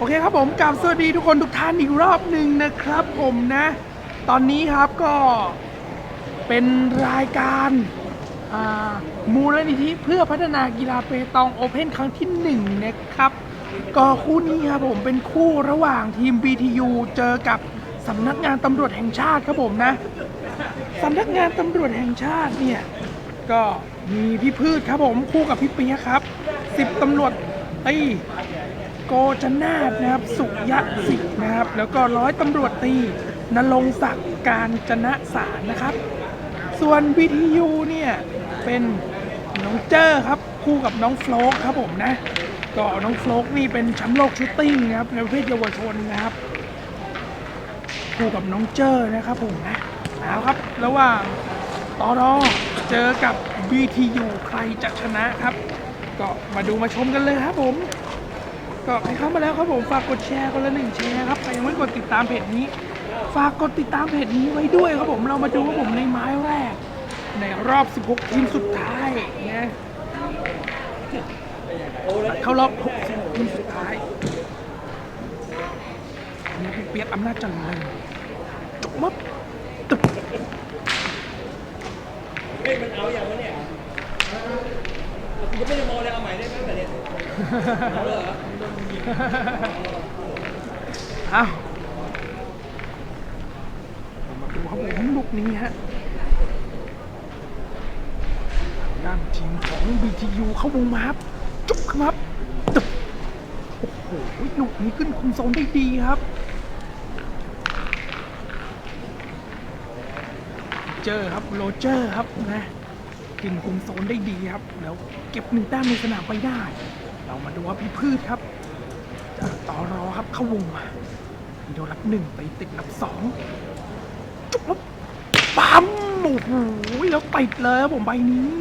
โอเคครับผมกราบสวัสดีทุกคนทุกท่านอีกรอบหนึ่งนะครับผมนะ ตอนนี้ครับก็เป็นรายการมูลนิธิเพื่อพัฒนากีฬาเปตองโอเพนครั้งที่หนึ่งนะครับก็คู่นี้ครับผมเป็นคู่ระหว่างทีม BTU เจอกับสำนักงานตำรวจแห่งชาติครับผมนะสำนักงานตำรวจแห่งชาติเนี่ยก็มีพี่พืชครับผมคู่กับพี่เปียครับสิบตำรวจตี โกจนาถนะครับ สุยะสิทธิ์นะครับ แล้วก็ร้อยตำรวจตีนรงศักดิ์การจนะสารนะครับ ส่วน BTU เนี่ยเป็นน้องเจอร์ครับคู่กับน้องโฟลกครับผมนะก็น้องโฟลกนี่เป็นแชมป์โลกชูตติ้งนะครับในประเภทเยาวชนนะครับ คู่กับน้องเจอร์นะครับผมนะเอาครับระหว่างตอรอเจอกับ BTU ใครจะชนะครับ ก็มาดูมาชมกันเลยครับผม ก็ใครเข้ามาแล้วครับผมฝากกดแชร์คนละหนึ่งแชร์ครับใครยังไม่กดติดตามเพจนี้ ฝากกดติดตามเพจนี้ไว้ด้วยครับผมเรามาดูว่าผมในไม้แรก ในรอบ 16 ทีมสุดท้ายนะเข้ารอบ16ทีมสุดท้ายนี่เปียกอำนาจจันเลยจบมับตึบเฮ้ยมันเอาอย่างวะเนี่ย ยังไม่ได้มองเลยเอาใหม่ได้ไหมแบบเนี้ยเอาเลยเหรออ้าวเรามาดูครับผมลูกนี้ฮะด้านทีมของ BTU เข้าวงมาครับจุกครับตึบโอ้โหลูกนี้ขึ้นคุมโซนได้ดีครับ เจอครับโรเจอร์ครับนะ กินคุมโซนได้ดีครับ แล้วเก็บหนึ่งแต้มในสนามไปได้ เรามาดูว่าพี่พืชครับจะต่อรอครับเข้าวงมาโดนรับหนึ่งไปติดรับสองจุกล้วปั๊มโอ้โหแล้วติดเลยครับผมใบนี้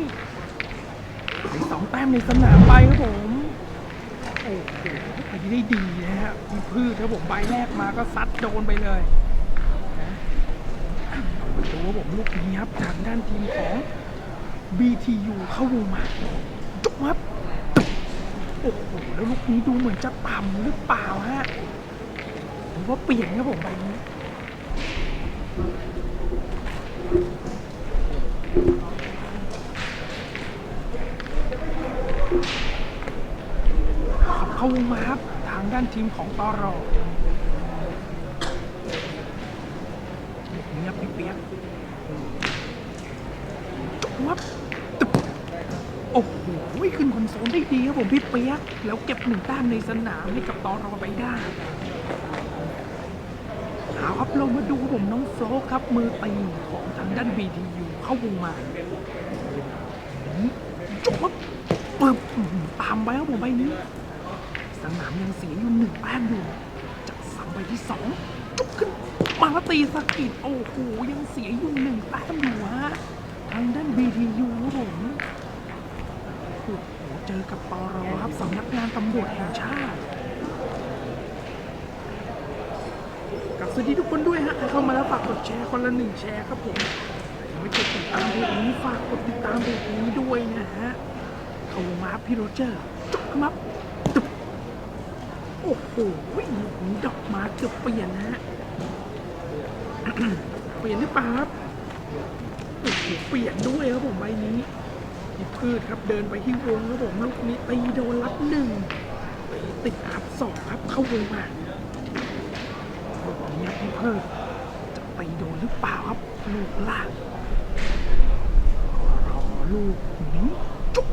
ไปสองแต้มในสนามไปครับผมโอ้โหไปได้ดีนะฮะพี่พืชครับผมใบแรกมาก็ซัดโดนไปเลยมาดูว่าผมลูกนี้ครับทางด้านทีมของ BTU เข้าวงมาจุกครับตึ๊บโอ้โห แล้วลูกนี้ดูเหมือนจะต่ำหรือเปล่าฮะหรือว่าเปลี่ยนครับผมใบนี้ขับเข้าวงมาครับ ทางด้านทีมของตอรอลูกนี้ครับพี่เปียก ครับตึบโอ้โหขึ้นคอนโซลได้ดีครับผมพี่เปียก แล้วเก็บหนึ่งแต้มในสนามให้กับตอรอไปได้เอาครับเรามาดูผมน้องโฟลกครับ มือตีของทางด้าน BTU เข้าวงมาจบครับปึ๊บตามไปครับผมใบนี้ สนามยังเสียอยู่หนึ่งแต้มอยู่จากสามไปที่สองจุกขึ้นมาแล้วตีสกิดโอ้โหยังเสียอยู่หนึ่งแต้มอยู่ฮะางด้าน BTU ครับผมโอ้โหเจอกับปอรอครับสำนักงานตำรวจแห่งชาติ กับสวัสดีทุกคนด้วยฮะใครเข้ามาแล้วฝากกดแชร์คนละหนึ่งแชร์ครับผมยังไม่กดติดตามเพจนี้ฝากกดติดตามเพจนี้ด้วยนะฮะเข้ามารับพี่โรเจอร์จุกครับตึบโอ้โหลูกนี้ดอกมาเกือบเปลี่ยนนะฮะเปลี่ยนหรือเปล่าครับ เปลี่ยนด้วยครับผมใบนี้พี่พืชครับเดินไปที่วงครับผมลูกนี้ตีโดนรับหนึ่งตีติดรับสองครับเข้าวงมาลูกนี้ครับพี่พืชจะตีโดนหรือเปล่าครับลูกล่างรอลูกนี้จุก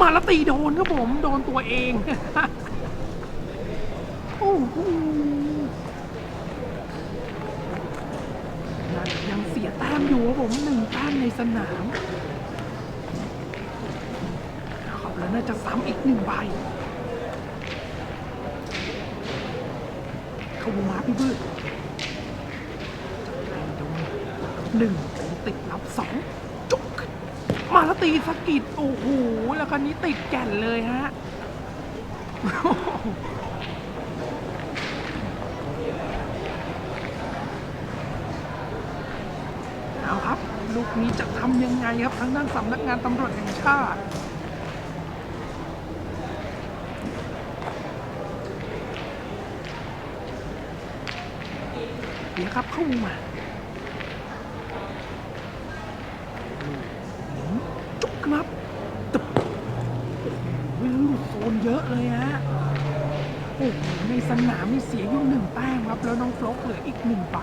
มาแล้วตีโดนครับผมโดนตัวเองโอ้โหนั่นยังามอยู่ครับผมหนึ่งแต้มในสนามครับแล้วน่าจะซ้ำอีกหนึ่งใบเข้าวงมาพี่บืดจะไปโดหนึ่งติดรับสองจุกมาแล้วตีสกิดโอ้โหแล้วคันนี้ติดแก่นเลยฮะ ยังไงครับทางด้านสำนักงานตำรวจแห่งชาติ เดี๋ยวครับเข้ามาจุกครับตึบวิ่งโซนเยอะเลยฮะโอ้ในสนามมีเสียยุ่งหนึ่งแต้มครับ แล้วน้องฟลอกเหลืออีกหนึ่งใบ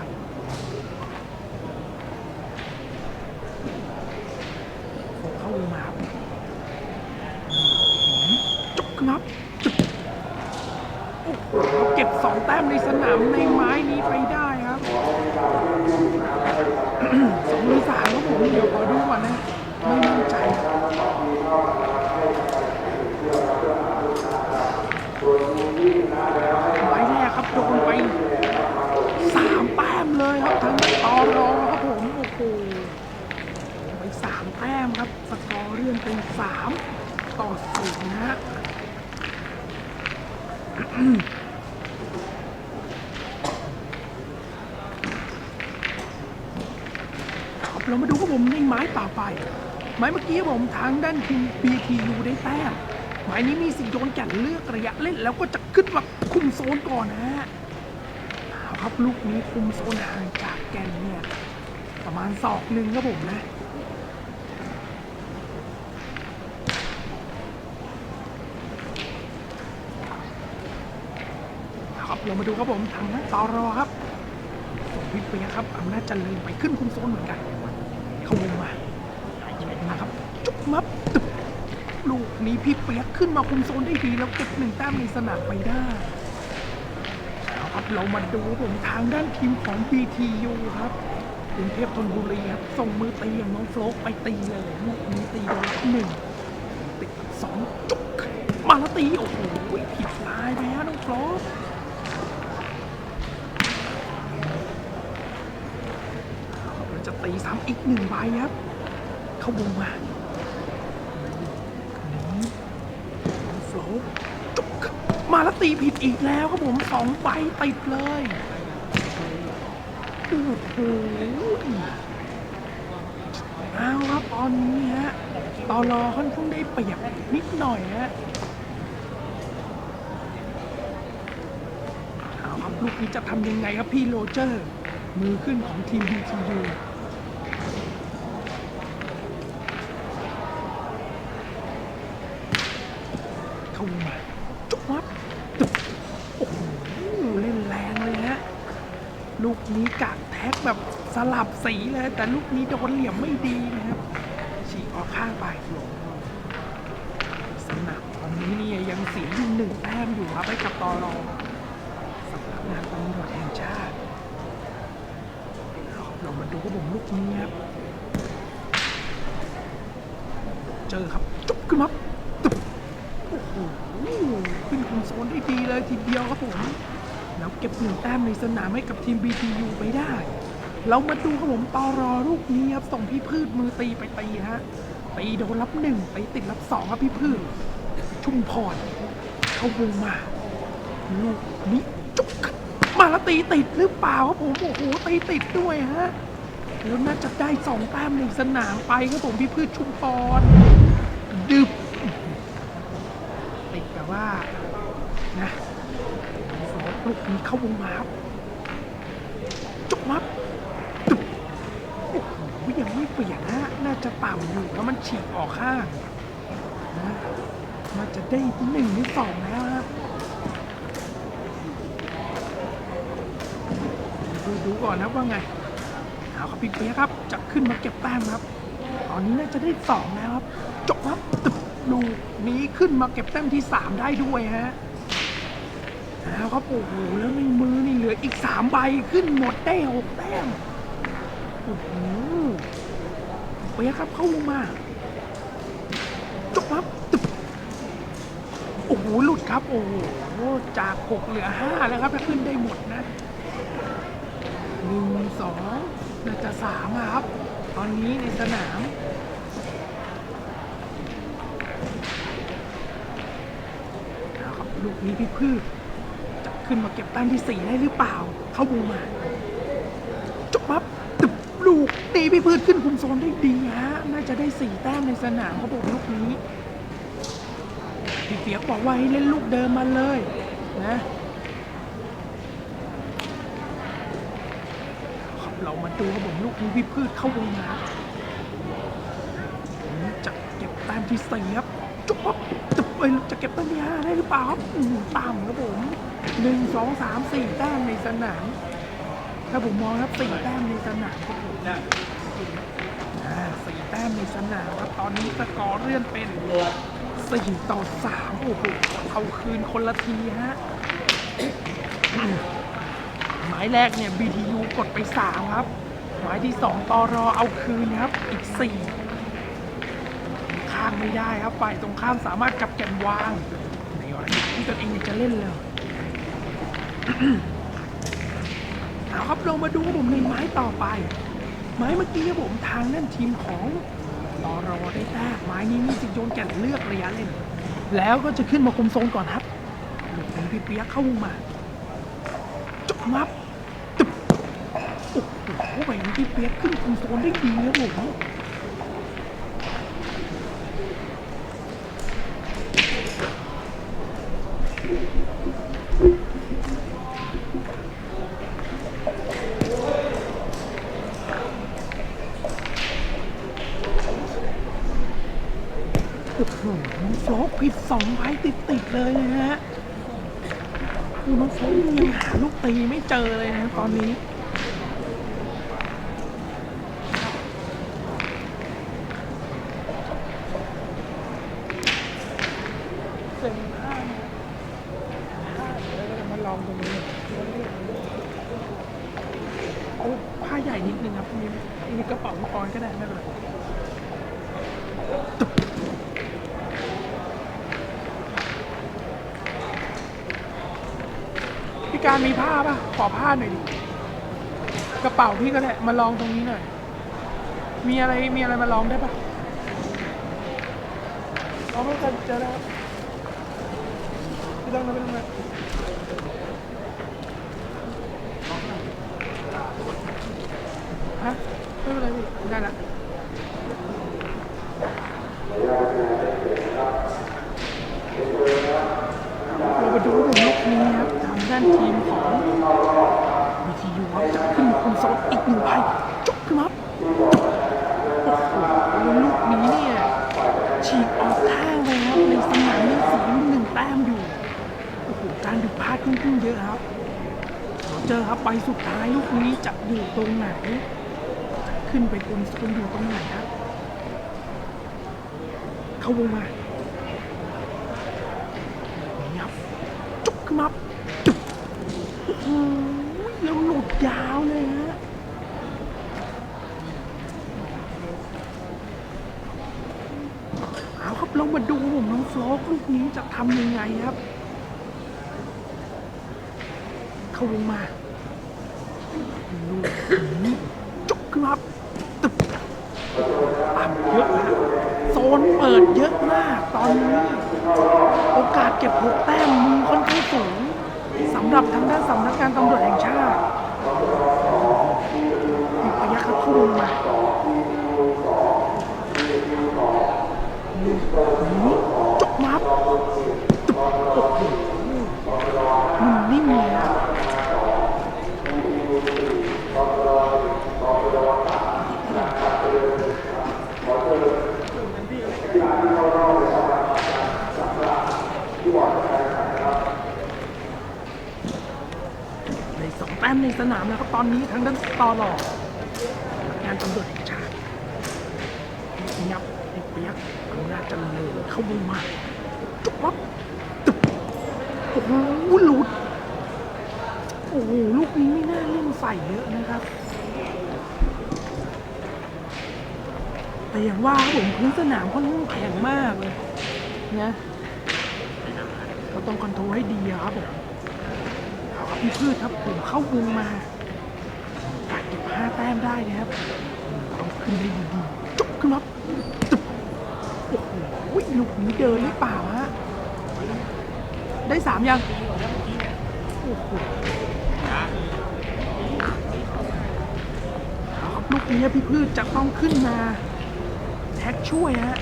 3 ต่อ4นะฮะเรามาดูกับผมในไม้ต่อไป ไม้เมื่อกี้ผมทางด้านทีม BTU ได้แต้มไม้นี้มีสิทธิ์โยนแก่นเลือกระยะเล่น แล้วก็จะขึ้นมาคุมโซนก่อนนะฮะครับลูกนี้คุมโซนห่างจากแก่นเนี่ย ประมาณศอกหนึ่งครับผมนะ ครับเรามาดูครับผมทางนั้นต่อรอครับส่งพี่เปียกครับอำนาจเจริญไปขึ้นคุมโซนเหมือนกัน เข้าวงมานะครับ จุ๊บมับตึบลูกนี้พี่เปียกขึ้นมาคุมโซนได้ดีแล้วเก็บหนึ่งแต้มในสนามไปได้เอาครับเรามาดูผมทางด้านทีมของ BTU ครับกรุงเทพธนบุรีครับส่งมือตีอย่างน้องโฟลกไปตีเลยลูกนี้ตีโดนหนึ่งติดสองจุกมาแล้วตีโอ้โหผิดลายไปฮะน้องโฟลก เราจะตีซ้ำ อีกหนึ่งใบครับ เข้าวงมานี่โฟล์จุกมาแล้วตีผิดอีกแล้วครับผมสองใบติดเลยโอ้โหเอาครับตอนนี้ฮะตอรอค่อนข้างได้เปรียบนิดหน่อยฮะเอาครับลูกนี้จะทำยังไงครับพี่โรเจอร์ มือขึ้นของทีม BTU เข้ามาจุกวับตึบโอ้โหเล่นแรงเลยฮะ ลูกนี้กะแท็กแบบส ลับสีเลย แต่ลูกนี้โดนเหลี่ยมไม่ดีนะครับ ฉีกออกข้างไปสนับตอนนี้เนี่ยยังเสียอยู่หนึ่งแต้มอยู่ครับให้กับตอรอสำนักงานตำรวจแห่งชาติเรามาดูครับผมลูกนี้ครับเจอครับจุ๊บขึ้นมาตึบโอ้โหขึ้นคุมโซนได้ดีเลยทีเดียวครับผมแล้วเก็บหนึ่งแต้มในสนามให้กับทีม BTU ไปได้ เรามาดูครับผมตอรอลูกนี้ครับส่งพี่พืชมือตีไปตีฮะตีโดนรับหนึ่งไปติดรับสองครับพี่พืช ชุ่มพรเข้าวงมาลูกนี้จุกมาแล้วตีติดหรือเปล่าครับผมโอ้โหตีติดด้วยฮะแล้วน่าจะได้สองแต้มในสนามไปครับผมพี่พืชชุมพรดึบติดแบบว่านะสองลูกนี้เข้าวงมาครับจุกมับตึบ ยังไม่เปลี่ยนนะน่าจะต่ำอยู่แล้วมันฉีกออกข้างนะน่าจะได้หนึ่งหรือสองแล้วครับดูดูก่อนนะว่าไงเอาครับพี่เปียครับจะขึ้นมาเก็บแต้มครับ ตอนนี้น่าจะได้สองแล้วครับจบครับตึบดูนี้ขึ้นมาเก็บแต้มที่สามได้ด้วยฮะเอาครับโอ้โหแล้วในมือนี่เหลืออีกสามใบขึ้นหมดได้หกแต้มโอ้โห เปียกครับ เข้าลงมาจบครับตึบโอ้โหหลุดครับ โอ้โหจากหกเหลือห้าแล้วครับถ้าขึ้นได้หมดนะหนึ่งสองน่าจะสามครับ ตอนนี้ในสนามเอาครับลูกนี้พี่พืชจะขึ้นมาเก็บแต้มที่สี่ได้หรือเปล่า เข้าบูมาีพี่พืชขึ้นคุมโซนได้ดีฮะน่าจะได้สี่แต้มในสนามเขาบอกลูกนี้พี่เปียกบอกว่าให้เล่นลูกเดิมมาเลยนะดูครับผมลูกนี้พี่พืชเข้าวงมาจะเก็บแต้มที่สี่ครับจุ๊บจุ๊บเอ้ยจะเก็บแต้มที่ห้าได้หรือเปล่าครับอืมต่ำครับผมหนึ่งสองสามสี่แต้มในสนามถ้าผมมองครับสี่แต้มในสนามครับผม อ่าสี่แต้มในสนามครับตอนนี้สกอร์เลื่อนเป็นสี่ต่อสามโอ้โหเอาคืนคนละทีฮะหมายแรกเนี่ย BTU กดไป3ครับ หมายที่2ตอรอเอาคืนครับ อีก4ข้ามไม่ได้ครับฝ่ายตรงข้ามสามารถกลับแกนวาง ในกรณีที่ตนเองจะเล่นเลยเอาครับเรามาดูผมในไม้ต่อไป ไม้เมื่อกี้ครับผมทางนั่นทีมของตอรอได้แต้ไม้นี้มีสิทธิโยนแก่นเลือกระยะเล่น แล้วก็จะขึ้นมาคุมโซนก่อนครับหลุดของพี่เปียกเข้าวงมาจบมับตึบโอ้โหใบนี้พี่เปียกขึ้นคุมโซนได้ดีนะผมโอ้โหน้องโฟลกผิด สองไพ่ติดเลยนะฮะคือน้องโฟงยังหาลูกตีไม่เจอเลยนะตอนนี้ เซ็งผ้าเนี่ยผ้าเดี๋ยวเรามาลองตรงนี้โอ้ผ้าใหญ่นิดนึงครับมีมีกระเป๋ามังกรก็ได้ไม่เป็นไรตึ๊บพี่การมีผ้า ป่ะขอผ้าหน่อยดิกระเป๋าพี่ก็ได้มาลองตรงนี้หน่อย มีอะไรมีอะไรมาลองได้ปะเอาไม่กันเจอแล้วไม่ต้องนะไม่ต้องนะฮะไม่เป็นไรพี่ได้ละเรามาดูว่าลูกนี้ครับทางด้านทีมของ จะขึ้นมาคุมโซนอีกหนึ่งใบจบขึ้นมาครับโอ้โหลูกนี้เนี่ยฉีกออกข้างเลยครับในสนามยังเสียหนึ่งแต้มอยู่โอ้โหการผิดพลาดค่อนข้างเยอะครับเราเจอครับไปสุดท้ายลูกนี้จะอยู่ตรงไหนขึ้นไปบนโซนอยู่ตรงไหนครับเข้าวงมานี่ครับจุกขึ้นมาจุกโอ้โหแล้วหลุดยาวเลยฮะ เอาครับเรามาดูผมน้องโฟลกลูกนี้จะ ทำยังไงครับ เข้าวงมาลูกนี้จกขึ้นมาครับตึบต่ำเยอะนะโซนเปิดเยอะมากตอนนี้ โอกาสเก็บหกแต้มมีค่อนข้างสูงสำหรับทางด้านสำนักงานตำรวจแห่งชาติอีกระยะครับเข้าวงมา นี้จบมาครับตึบโอ้โหมันนิ่มเลยอะในสองแต้มในสนามแล้วครับตอนนี้ทางด้านตอหล่องานตำรวจแห่งชาติ ยับไอ้เปียกอำนาจเจริญเข้ามุมมาจุ๊บปั๊บตึ๊บโอ้โหหลุด โอ้โห ลูกนี้ไม่น่าเล่นใส่เยอะ นะครับ แต่อย่างว่าครับผมพื้นสนามค่อนข้างแข็งมากเลยนะเราต้องคอนโทรลให้ดีครับผมเอาพี่พืชครับผมเข้าวงมาอากเก็บห้าแต้มได้นะครับต้องขึ้นได้ดีๆจุกขึ้นมาตึบโอ้โหลูกนี้เดินหรือเปล่าฮะได้สามยังโอ้โห นี้พี่พืชจะต้องขึ้นมา แท็กช่วยฮะ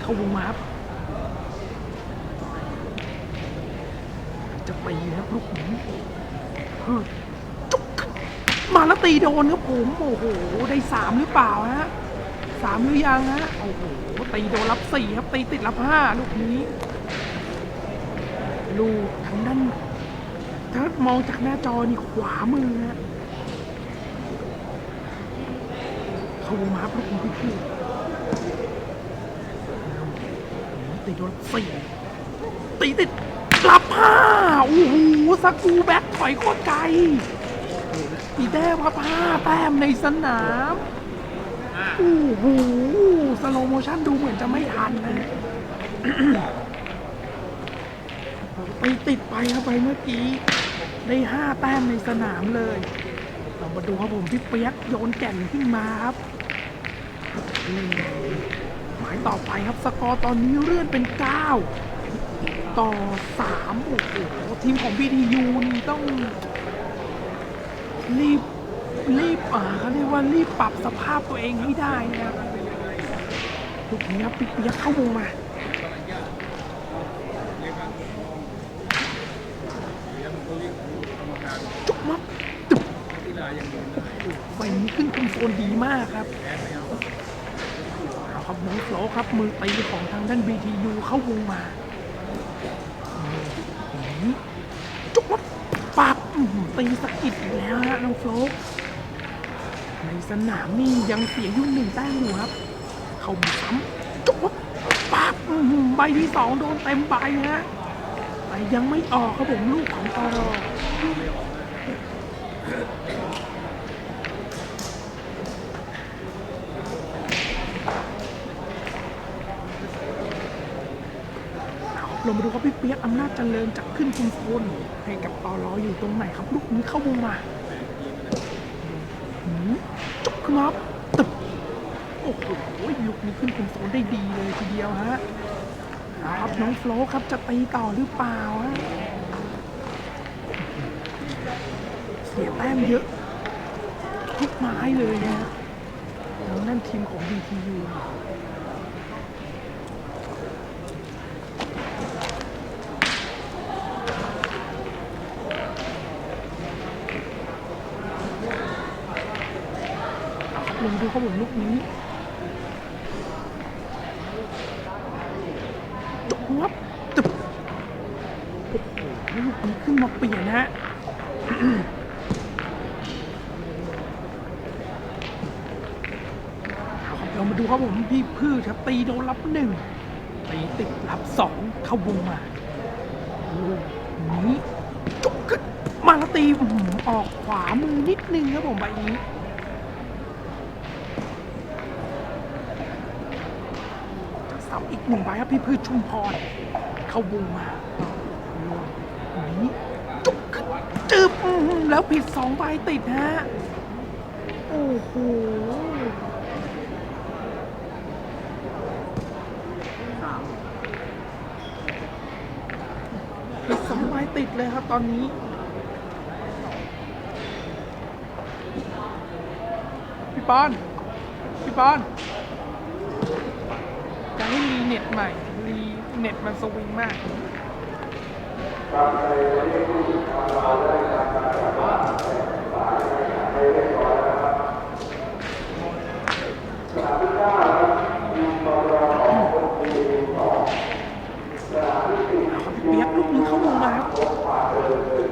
เข้าวงมาครับจะไปครับลูกนี้อจุกมาแล้วตีโดนครับผมโอ้โหได้สามหรือเปล่าฮะสามหรือยังฮะโอ้โหตีโดนรับสี่ครับตีติดรับห้าลูกนี้ลูกทางด้าน ถ้ามองจากหน้าจอนี่ขวามือฮะเข้าวงมาครับลูกนี้พี่พี่ตีโดนรับสี่ตีติดกรับห้าโอ้โหสกูแบ็คถอยโคตรไกลตีแต้มครับห้าแต้มในสนามโอ้โหสโลโมชั่นดูเหมือนจะไม่ทันนะไปติดไปครับไปเมื่อกี้ ได้ห้าแต้มในสนามเลย เรามาดูครับผมพี่เปียกโยนแก่นขึ้นมาครับหมายต่อไปครับสกอร์ตอนนี้เลื่อนเป็น 9 ต่อ 3 โอ้โหทีมของ BTU นี่ต้องรีบรีบอ่าเขาเรียกว่ารีบปรับสภาพตัวเองให้ได้นะครับลูกนี้ครับพี่เปียกเข้าวงมา จุกมับจุกไฟนี้ขึ้นคอนโซลดีมากครับเอาครับน้องโฟล ครับมือตีของทางด้าน BTU เข้าวงมาจุกมับปับตีสะกิดอีกแล้วฮะน้องโฟลกในสนามนี่ยังเสียยุ่หนึ่งแต้มอยู่ครับ เข้ามาซ้ำจุกมับปับใบที่สองโดนเต็มใบฮะแต่ยังไม่ออกครับผมลูกของตอรอ เรามาดูครับพี่เปียกอำนาจเจริญจะขึ้นคุมโซนให้กับตอรออยู่ตรงไหนครับ ลูกนี้เข้าวงมาหืมจุกขึ้นมาครับตึบโอ้โหลูกนี้ขึ้นคุมโซนได้ดีเลยทีเดียวฮะครับน้องโฟล์ครับจะตีต่อหรือเปล่าฮะเสียแต้มเยอะ ทุกไม้เลยนะฮะทางด้านทีมของ BTU เอา ครับลองดูครับผมลูกนี้จบวับตึบโอ้โหลูกนี้ขึ้นมาเปลี่ยนนะฮะเรามาดูครับผมพี่พืชครับตีโดนรับหนึ่งตีติดรับสองเข้าวงมาลูกนี้จุกขึ้นมาแล้วตีออหือออกขวามือนิดนึงครับผมใบนี้ เสาอีก หนึ่งใบครับพี่พืชชุมพร เข้าวงมาหนีจุกขึ้นจึบแล้วผิดสองใบติดฮะ โอ้โหผิดสองใบติดเลยครับตอนนี้พี่ปอนพี่ปอน ให้รีเน็ตใหม่ รีเน็ตมันสวิงมากเปียกลูกนี้เข้าวงมาครับจุกมับตึบ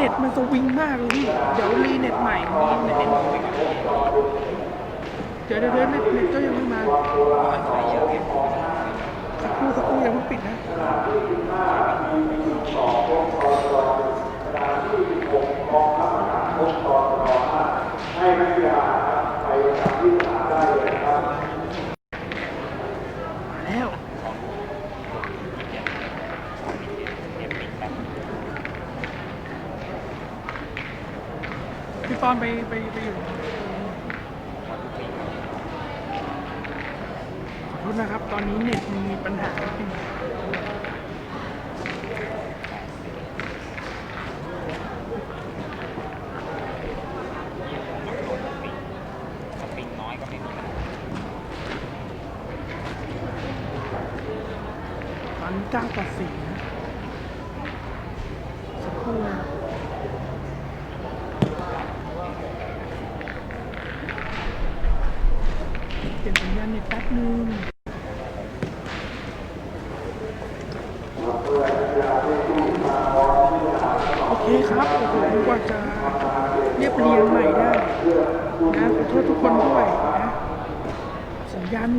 เน็ตมันสวิงมากเลยพี่ เดี๋ยวรีเน็ตใหม่มีเน็ตเอ็นเดี๋ยวเดี๋ยวเดี๋ยวเน็ตเน็ตก็ยังไม่มาสักครู่สักครู่ยังไม่ปิดนะ อนไปไปไปอยู่ขอโทษนะครับ ตอนนี้เน็ตมีปัญหาตัวสีน้อยก็ไม่ต้องรันเก้าต่อสี่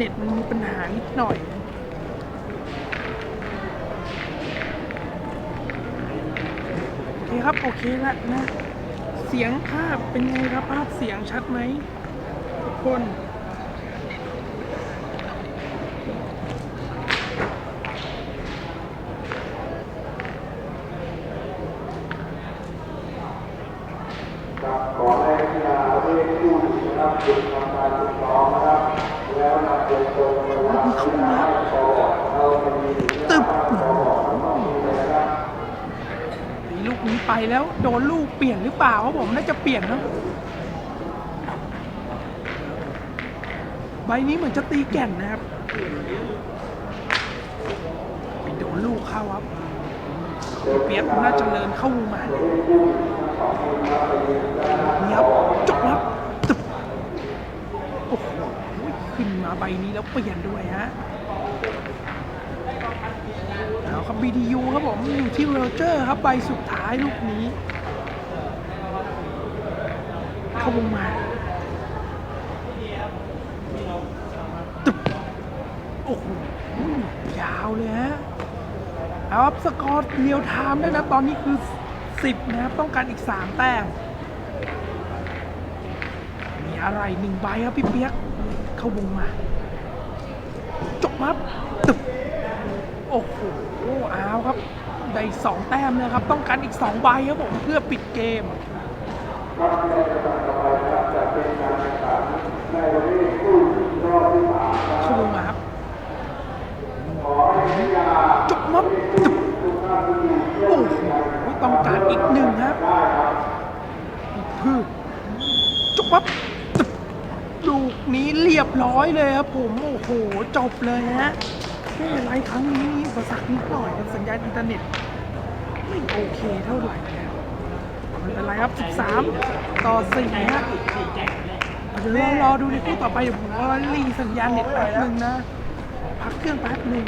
เน็ตมันมีปัญหานิดหน่อย โอเคครับ โอเคละนะ เสียงภาพเป็นไงครับภาพเสียงชัดไหมทุกคน ขอให้นักกีฬาเรียกผู้นะครับหยุดทำการฝึกซ้อมนะครับ แล้วนำตัวตรงเวลาที่ได้พอเราจะมี ตึบลูกนี้ ไปแล้วโดนลูกเปลี่ยนหรือเปล่าครับผมน่าจะเปลี่ยนเนะใบนี้เหมือนจะตีแก่นนะครับไปโดนลูกเข้าครับเปียกน่าจะเจริญเข้ามานี่ครับจบครับตึบโอ้โหขึ้นมาใบนี้แล้วเปลี่ยนด้วยฮะ BTU ครับผมอยู่ที่โรเจอร์ครับใบสุดท้ายลูกนี้ เข้าวงมาตึบโอ้โหยาวเลยฮะเอาครับสกอร์เรียวไทม์ด้นะตอนนี้คือ 10 นะครับ ต้องการอีก 3 แต้มมีอะไรหนึ่งใบครับพี่เปียก เข้าวงมา จบครับตึบโอ้โห ครับได้สองแต้มนะครับ ต้องการอีกสองใบครับผมเพื่อปิดเกมเข้าลงมาครับจบมับโอ้โหต้องการอีกหนึ่งครับพืชจบมับตึบลูกนี้เรียบร้อยเลยครับผม โอ้โห จบเลยฮะ ไม่เป็นไรครั้งนี้มีอุปสรรคนิดหน่อยกับสัญญาณอินเทอร์เน็ต ไม่โอเคเท่าไหร่แล้วไม่เป็นไรครับ 13 ต่อ4ฮะเดี๋ยวเรอรอดูในคู่ต่อไปเดี๋ยวผมก็รีสัญญาณเน็ตแป๊บนึงนะ พักเครื่องแป๊บนึง